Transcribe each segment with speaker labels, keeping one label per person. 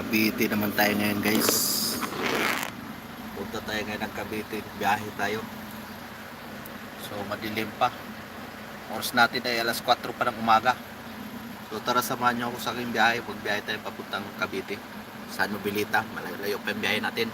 Speaker 1: Cavite naman tayo ngayon guys. Punta tayo ngayon ng Cavite. Biyahe tayo. So madilim pa. Oras natin ay alas 4 pa ng umaga. So tara samahan niyo ako sa aking biyahe. Pagbiyahe tayo papuntang Cavite. San Mobilita. Malayo-layo pa yung biyahe natin.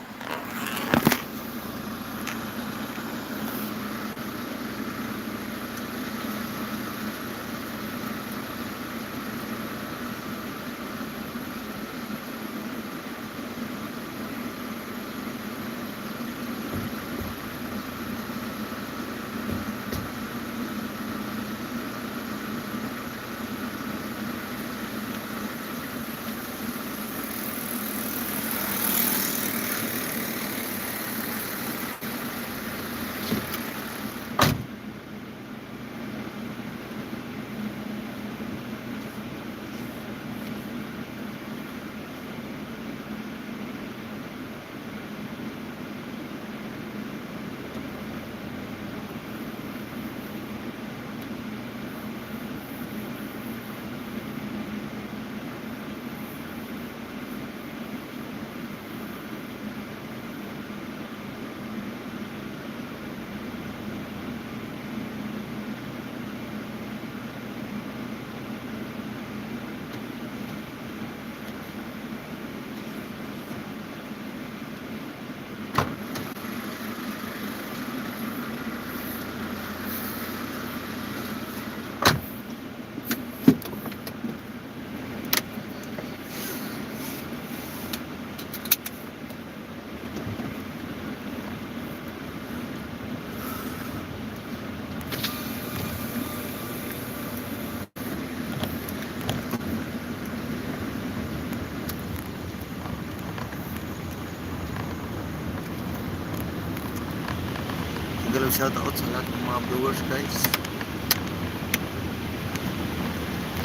Speaker 1: Galaw shoutout sa lahat ng mga viewers guys.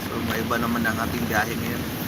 Speaker 1: So may iba naman ang ating biyahe ngayon.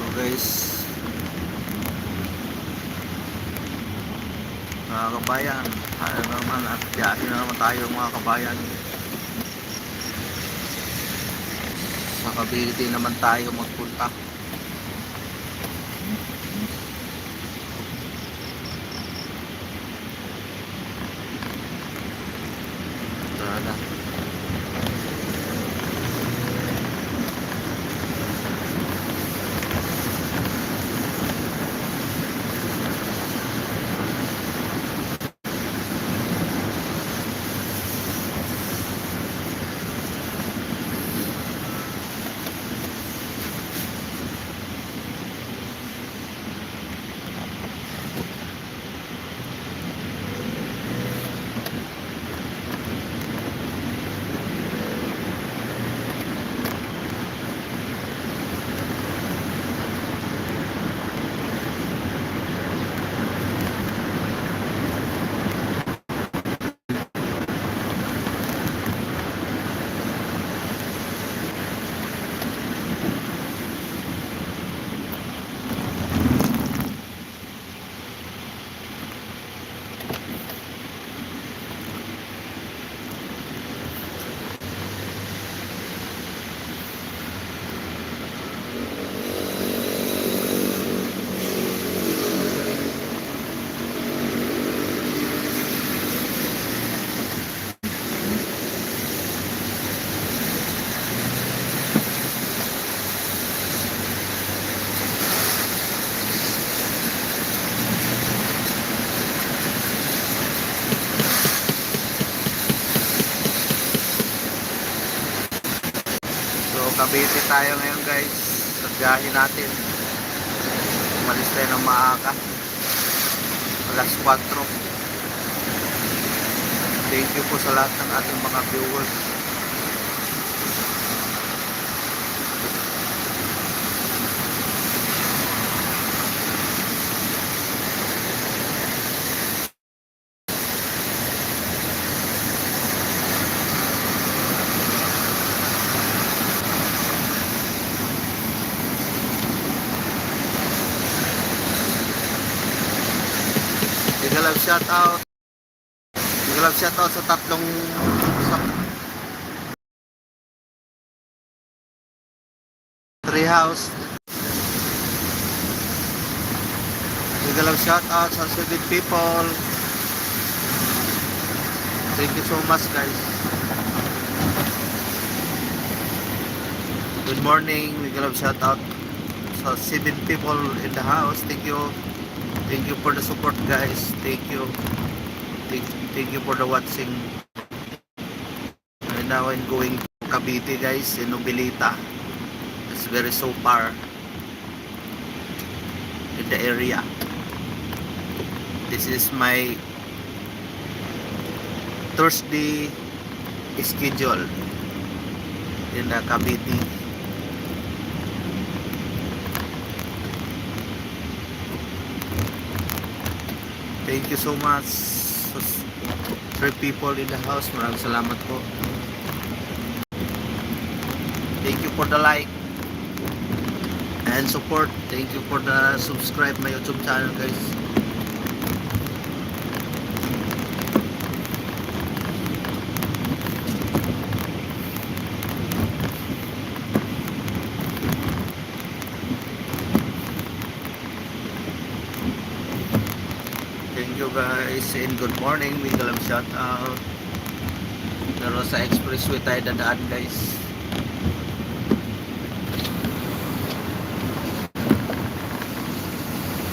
Speaker 1: So guys, mga kabayan, tayo naman at biyahe na naman tayo mga kabayan. Cavite naman tayo magpunta. Tayo ngayon guys. Sa biyahe natin. Umalis tayo ng maaga. Alas 4. Thank you po sa lahat ng ating mga viewers. Big love shout out. Big shout out sa tatlong sa Tree House. Big shout out sa Sweet People. Thank you so much guys. Good morning. Big shout out sa seven people in the house. Thank you. Thank you for the support guys. Thank you. Thank, thank you for the watching. And now I'm going Cavite guys in Nobilita. It's very so far in the area. This is my Thursday schedule in the Cavite. Thank you so much three people in the house. Maraming salamat po. Thank you for the like and support. Thank you for the subscribe my YouTube channel guys. Thank you guys and good morning. Miguel shout out. Pero sa expressway tayo dadaan guys.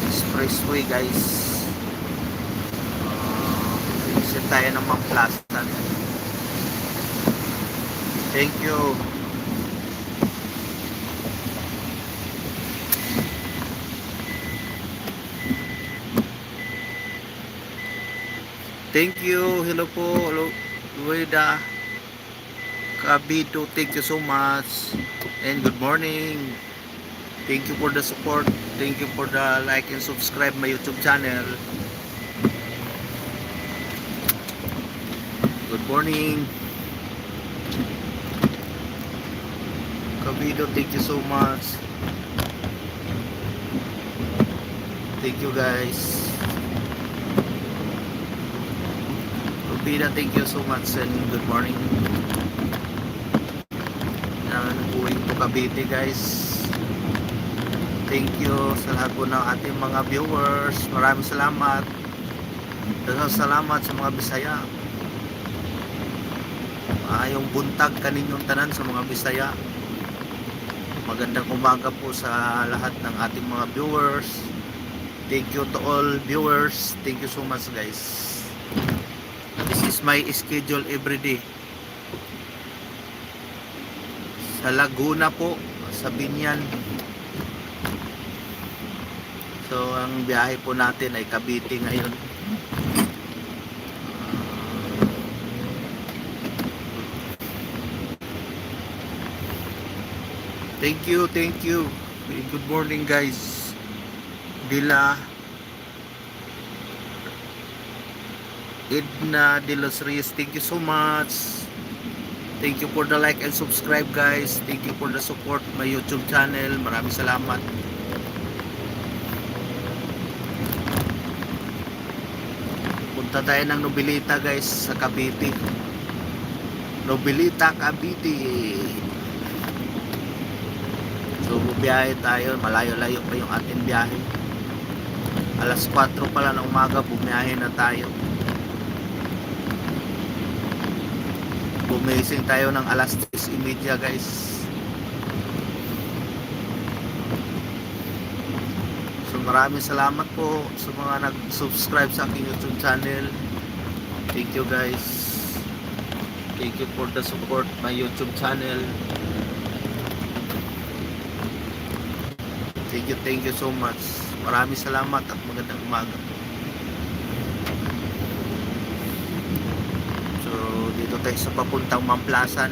Speaker 1: Expressway guys. Uh, tayo ng Mamplastan. Thank you. Thank you. Hello po. Hello. Lueda. Kabito. Thank you so much. And good morning. Thank you for the support. Thank you for the like and subscribe my YouTube channel. Good morning. Kabito, thank you so much. Thank you guys. Rupina, thank you so much and good morning. Now, going to Cavite guys. Thank you sa lahat po ng ating mga viewers. Maraming salamat. Dasal salamat sa mga Bisaya. Maayong buntag kaninyong tanan sa mga Bisaya. Magandang umaga po sa lahat ng ating mga viewers. Thank you to all viewers. Thank you so much guys. Is my schedule every day. Sa Laguna po, sa Binyan. So, ang biyahe po natin ay Cavite ngayon. Thank you, thank you. Good morning guys. Dila Edna De Los Reyes, thank you so much. Thank you for the like and subscribe guys. Thank you for the support my YouTube channel. Maraming salamat. Punta tayo ng Nobilita guys sa Cavite. Nobilita, Cavite. So biyahe tayo, malayo-layo pa yung ating biyahe. Alas 4 pala ng umaga, bumiyahe na tayo. gumising tayo ng alas 10.30 guys. So maraming salamat po sa mga nag subscribe sa aking youtube channel. Thank you guys. Thank you for the support my youtube channel. Thank you thank you so much. Maraming salamat at magandang umaga. Tayo sa papuntang Mamplasan.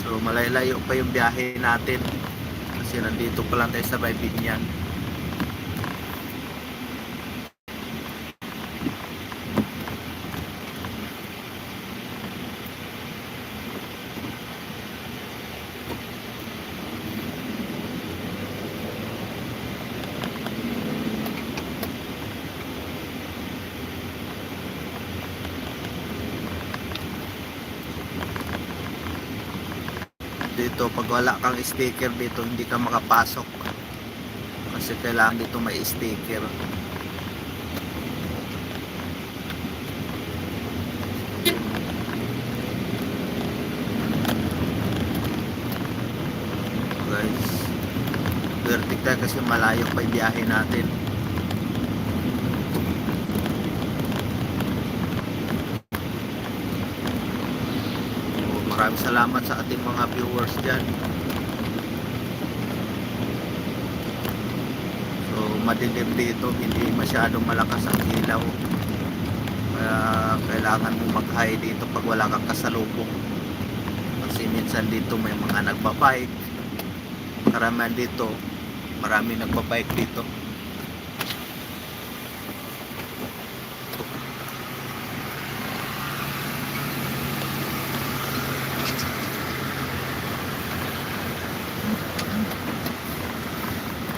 Speaker 1: So, malaylayo pa yung biyahe natin. Kasi nandito pa lang tayo sa Baybinyan. Dito pag wala kang sticker dito hindi ka makapasok. Kasi kailangan dito may sticker. Guys vertic tayo kasi malayo pa yung biyahe natin So, maraming salamat sa ating mga viewers dyan. So, madilim dito, hindi masyadong malakas ang ilaw. Kaya kailangan mo mag-high dito pag wala kang kasalubong. Kasi minsan dito may mga nagbabike. Karamihan dito, marami nagbabike dito.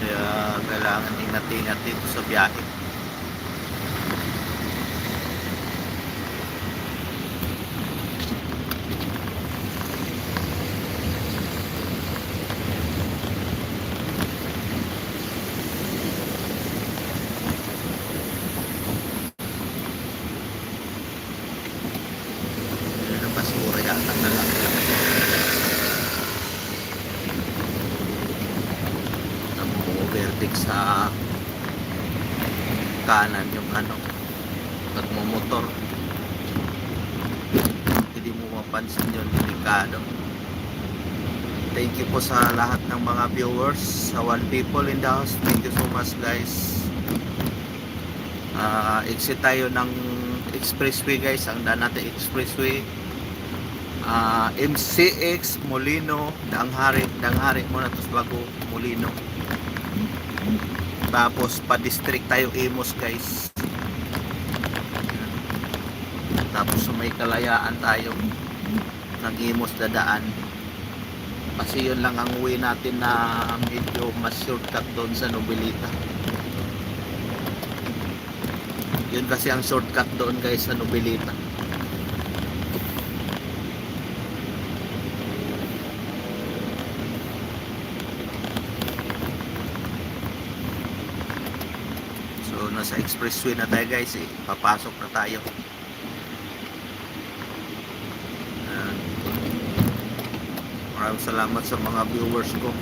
Speaker 1: Kaya kailangan ingat-ingat dito sa biyahe. Yun ang basura yata na lang. Overtake sa kanan yung ano nagmumotor hindi mo mapansin yun delikado. Thank you po sa lahat ng mga viewers sa one people in the house. Thank you so much guys. Ah, exit tayo ng expressway guys ang daan natin expressway. Ah, MCX Molino Danghari Danghari muna tapos bago Molino tapos pa-district tayo Imus guys. Tapos sa may kalayaan tayo ng Imus dadaan. Kasi yun lang ang uwi natin na medyo mas shortcut doon sa Nobilita. Yun kasi ang shortcut doon guys sa Nobilita. So nasa expressway na tayo guys eh. Papasok na tayo. Maraming salamat sa mga viewers ko.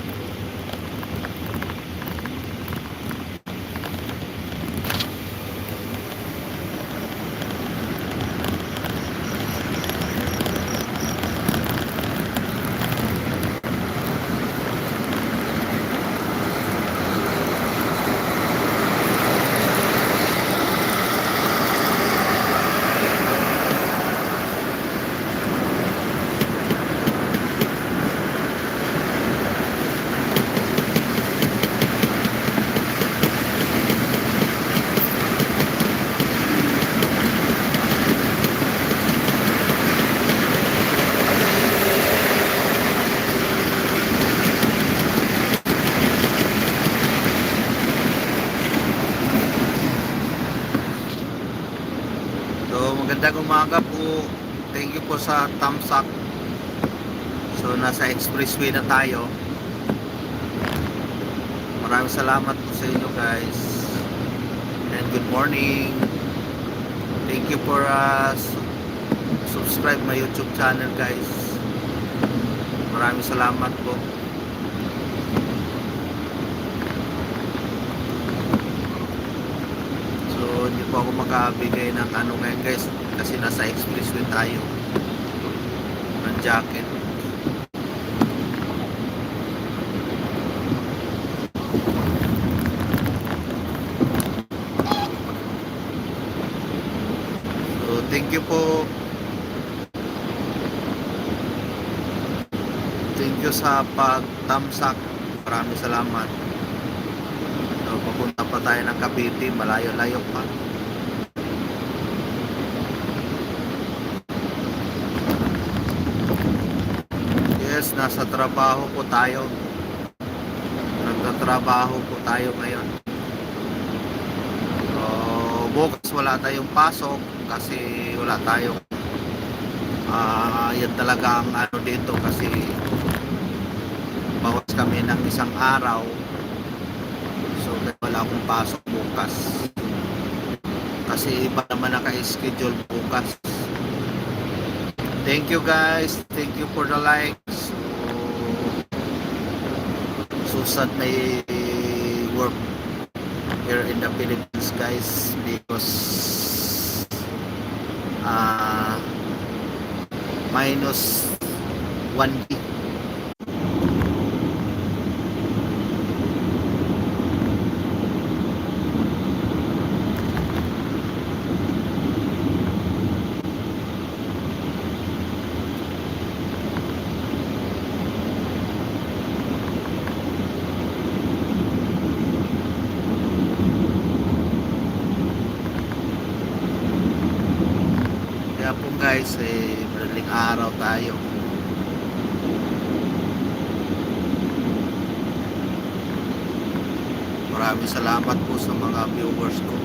Speaker 1: So magandang umaga po. Thank you po sa thumbs up. So nasa expressway na tayo. Maraming salamat po sa inyo guys. And good morning. Thank you for uh, su- subscribe my YouTube channel guys. Maraming salamat po. So hindi po ako makabigay ng ano ngayon guys kasi nasa expressway tayo ng jacket You po. Thank you sa pag-tamsak. Maraming salamat. So, papunta pa tayo ng Cavite. Malayo-layo pa. Yes, nasa trabaho po tayo. Nagtatrabaho po tayo ngayon. Bukas wala tayong pasok kasi wala tayong ah yan talaga ang ano dito kasi bawas kami ng isang araw. So wala akong pasok bukas. Kasi iba naman naka-schedule bukas. Thank you guys. Thank you for the likes. So Susad may work here in the Philippines guys because uh, minus 1 D Kaya po guys, eh, madaling araw tayo. Maraming salamat po sa mga viewers ko.